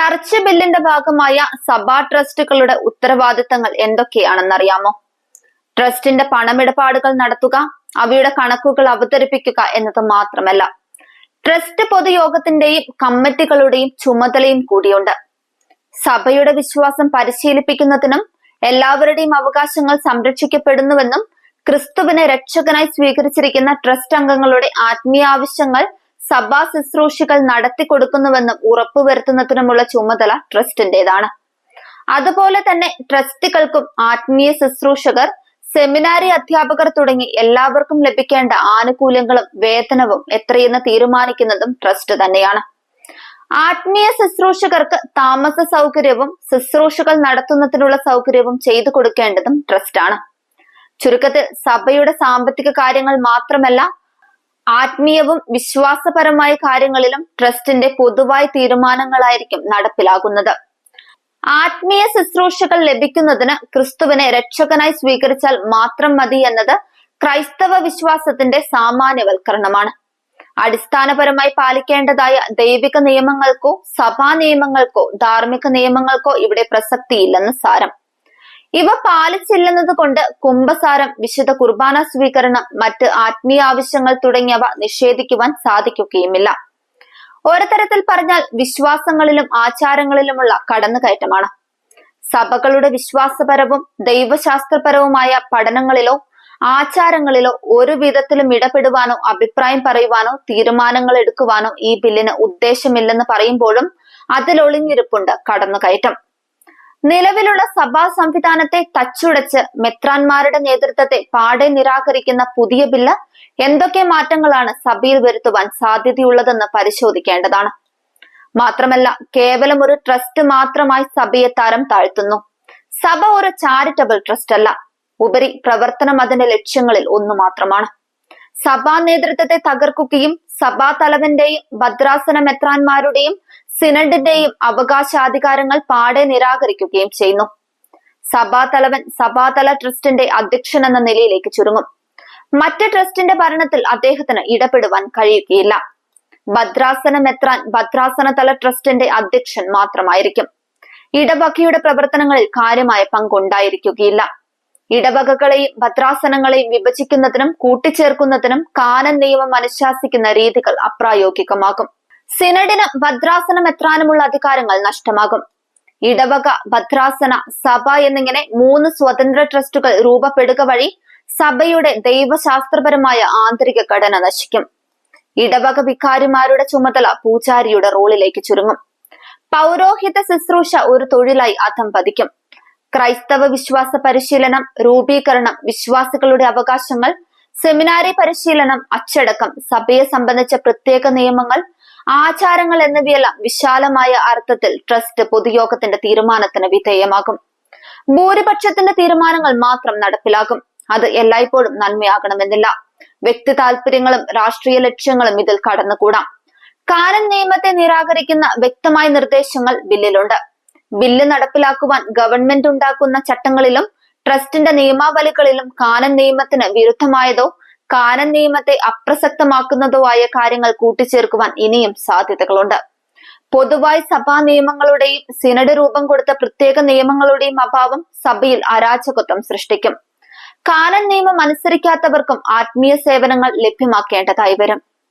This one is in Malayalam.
ചർച്ച് ബില്ലിന്റെ ഭാഗമായ സഭാ ട്രസ്റ്റുകളുടെ ഉത്തരവാദിത്തങ്ങൾ എന്തൊക്കെയാണെന്നറിയാമോ? ട്രസ്റ്റിന്റെ പണമിടപാടുകൾ നടത്തുക അവയുടെ കണക്കുകൾ അവതരിപ്പിക്കുക എന്നത് മാത്രമല്ല ട്രസ്റ്റ് പൊതുയോഗത്തിന്റെയും കമ്മിറ്റികളുടെയും ചുമതലയും കൂടിയുണ്ട്. സഭയുടെ വിശ്വാസം പരിശീലിപ്പിക്കുന്നതിനും എല്ലാവരുടെയും അവകാശങ്ങൾ സംരക്ഷിക്കപ്പെടുന്നുവെന്നും ക്രിസ്തുവിനെ രക്ഷകനായി സ്വീകരിച്ചിരിക്കുന്ന ട്രസ്റ്റ് അംഗങ്ങളുടെ ആത്മീയ ആവശ്യങ്ങൾ സഭാ ശുശ്രൂഷകൾ നടത്തിക്കൊടുക്കുന്നുവെന്നും ഉറപ്പുവരുത്തുന്നതിനുമുള്ള ചുമതല ട്രസ്റ്റിന്റേതാണ്. അതുപോലെ തന്നെ ട്രസ്റ്റുകൾക്കും ആത്മീയ ശുശ്രൂഷകർ സെമിനാരി അധ്യാപകർ തുടങ്ങി എല്ലാവർക്കും ലഭിക്കേണ്ട ആനുകൂല്യങ്ങളും വേതനവും എത്രയെന്ന് തീരുമാനിക്കുന്നതും ട്രസ്റ്റ് തന്നെയാണ്. ആത്മീയ ശുശ്രൂഷകർക്ക് താമസ സൗകര്യവും ശുശ്രൂഷകൾ നടത്തുന്നതിനുള്ള സൗകര്യവും ചെയ്തു കൊടുക്കേണ്ടതും ട്രസ്റ്റാണ്. ചുരുക്കത്തിൽ സഭയുടെ സാമ്പത്തിക കാര്യങ്ങൾ മാത്രമല്ല ആത്മീയവും വിശ്വാസപരമായ കാര്യങ്ങളിലും ട്രസ്റ്റിന്റെ പൊതുവായ തീരുമാനങ്ങളായിരിക്കും നടപ്പിലാകുന്നത്. ആത്മീയ ശുശ്രൂഷകൾ ലഭിക്കുന്നതിന് ക്രിസ്തുവിനെ രക്ഷകനായി സ്വീകരിച്ചാൽ മാത്രം മതി എന്നത് ക്രൈസ്തവ വിശ്വാസത്തിന്റെ സാമാന്യവൽക്കരണമാണ്. അടിസ്ഥാനപരമായി പാലിക്കേണ്ടതായ ദൈവിക നിയമങ്ങൾക്കോ സഭാ നിയമങ്ങൾക്കോ ധാർമ്മിക നിയമങ്ങൾക്കോ ഇവിടെ പ്രസക്തിയില്ലെന്ന് സാരം. ഇവ പാലിച്ചില്ലെന്നത് കൊണ്ട് കുംഭസാരം വിശുദ്ധ കുർബാന സ്വീകരണം മറ്റ് ആത്മീയ ആവശ്യങ്ങൾ തുടങ്ങിയവ നിഷേധിക്കുവാൻ സാധിക്കുകയുമില്ല. ഒരു പറഞ്ഞാൽ വിശ്വാസങ്ങളിലും ആചാരങ്ങളിലുമുള്ള കടന്നുകയറ്റമാണ്. സഭകളുടെ വിശ്വാസപരവും ദൈവശാസ്ത്രപരവുമായ പഠനങ്ങളിലോ ആചാരങ്ങളിലോ ഒരു വിധത്തിലും ഇടപെടുവാനോ അഭിപ്രായം പറയുവാനോ തീരുമാനങ്ങൾ എടുക്കുവാനോ ഈ ബില്ലിന് ഉദ്ദേശമില്ലെന്ന് പറയുമ്പോഴും അതിലൊളിഞ്ഞിരിപ്പുണ്ട് കടന്നുകയറ്റം. നിലവിലുള്ള സഭാ സംവിധാനത്തെ തച്ചുടച്ച് മെത്രാന്മാരുടെ നേതൃത്വത്തെ പാടെ നിരാകരിക്കുന്ന പുതിയ ബില്ല് എന്തൊക്കെ മാറ്റങ്ങളാണ് സഭയിൽ വരുത്തുവാൻ സാധ്യതയുള്ളതെന്ന് പരിശോധിക്കേണ്ടതാണ്. മാത്രമല്ല കേവലം ഒരു ട്രസ്റ്റ് മാത്രമായി സഭയെ തരം താഴ്ത്തുന്നു. സഭ ഒരു ചാരിറ്റബിൾ ട്രസ്റ്റ് അല്ല. ഉപരി പ്രവർത്തനം അതിന്റെ ലക്ഷ്യങ്ങളിൽ ഒന്നു മാത്രമാണ്. സഭാ നേതൃത്വത്തെ തകർക്കുകയും സഭാ തലവന്റെയും ഭദ്രാസന മെത്രാന്മാരുടെയും സിനഡിന്റെയും അവകാശാധികാരങ്ങൾ പാടെ നിരാകരിക്കുകയും ചെയ്യുന്നു. സഭാതലവൻ സഭാതല ട്രസ്റ്റിന്റെ അധ്യക്ഷൻ എന്ന നിലയിലേക്ക് ചുരുങ്ങും. മറ്റ് ട്രസ്റ്റിന്റെ ഭരണത്തിൽ അദ്ദേഹത്തിന് ഇടപെടുവാൻ കഴിയുകയില്ല. ഭദ്രാസന മെത്രാൻ ഭദ്രാസന തല ട്രസ്റ്റിന്റെ അധ്യക്ഷൻ മാത്രമായിരിക്കും. ഇടവകയുടെ പ്രവർത്തനങ്ങളിൽ കാര്യമായ പങ്കുണ്ടായിരിക്കുകയില്ല. ഇടവകകളെയും ഭദ്രാസനങ്ങളെയും വിഭജിക്കുന്നതിനും കൂട്ടിച്ചേർക്കുന്നതിനും കാനൻ നിയമം അനുശാസിക്കുന്ന രീതികൾ അപ്രായോഗികമാകും. സിനഡിന് ഭദ്രാസനം എത്രാനുമുള്ള അധികാരങ്ങൾ നഷ്ടമാകും. ഇടവക ഭദ്രാസന സഭ എന്നിങ്ങനെ മൂന്ന് സ്വതന്ത്ര ട്രസ്റ്റുകൾ രൂപപ്പെടുക വഴി സഭയുടെ ദൈവശാസ്ത്രപരമായ ആന്തരിക ഘടന നശിക്കും. ഇടവക വികാരിമാരുടെ ചുമതല പൂജാരിയുടെ റോളിലേക്ക് ചുരുങ്ങും. പൗരോഹിത ശുശ്രൂഷ ഒരു തൊഴിലായി അധം പതിക്കും. ക്രൈസ്തവ വിശ്വാസ പരിശീലനം രൂപീകരണം വിശ്വാസികളുടെ അവകാശങ്ങൾ സെമിനാരി പരിശീലനം അച്ചടക്കം സഭയെ സംബന്ധിച്ച പ്രത്യേക നിയമങ്ങൾ ആചാരങ്ങൾ എന്നിവയെല്ലാം വിശാലമായ അർത്ഥത്തിൽ ട്രസ്റ്റ് പൊതുയോഗത്തിന്റെ തീരുമാനത്തിന് വിധേയമാകും. ഭൂരിപക്ഷത്തിന്റെ തീരുമാനങ്ങൾ മാത്രം നടപ്പിലാകും. അത് എല്ലായ്പ്പോഴും നന്മയാകണമെന്നില്ല. വ്യക്തി താല്പര്യങ്ങളും രാഷ്ട്രീയ ലക്ഷ്യങ്ങളും ഇതിൽ കടന്നുകൂടാം. കാലൻ നിയമത്തെ നിരാകരിക്കുന്ന വ്യക്തമായ നിർദ്ദേശങ്ങൾ ബില്ലിലുണ്ട്. ബില്ല് നടപ്പിലാക്കുവാൻ ഗവൺമെന്റ് ഉണ്ടാക്കുന്ന ചട്ടങ്ങളിലും ട്രസ്റ്റിന്റെ നിയമാവലികളിലും കാനൻ നിയമത്തിന് വിരുദ്ധമായതോ കാനൻ നിയമത്തെ അപ്രസക്തമാക്കുന്നതോ ആയ കാര്യങ്ങൾ കൂട്ടിച്ചേർക്കുവാൻ ഇനിയും സാധ്യതകളുണ്ട്. പൊതുവായി സഭാ നിയമങ്ങളുടെയും സിനഡ് രൂപം കൊടുത്ത പ്രത്യേക നിയമങ്ങളുടെയും അഭാവം സഭയിൽ അരാജകത്വം സൃഷ്ടിക്കും. കാനൻ നിയമം അനുസരിക്കാത്തവർക്കും ആത്മീയ സേവനങ്ങൾ ലഭ്യമാക്കേണ്ടതായി വരും.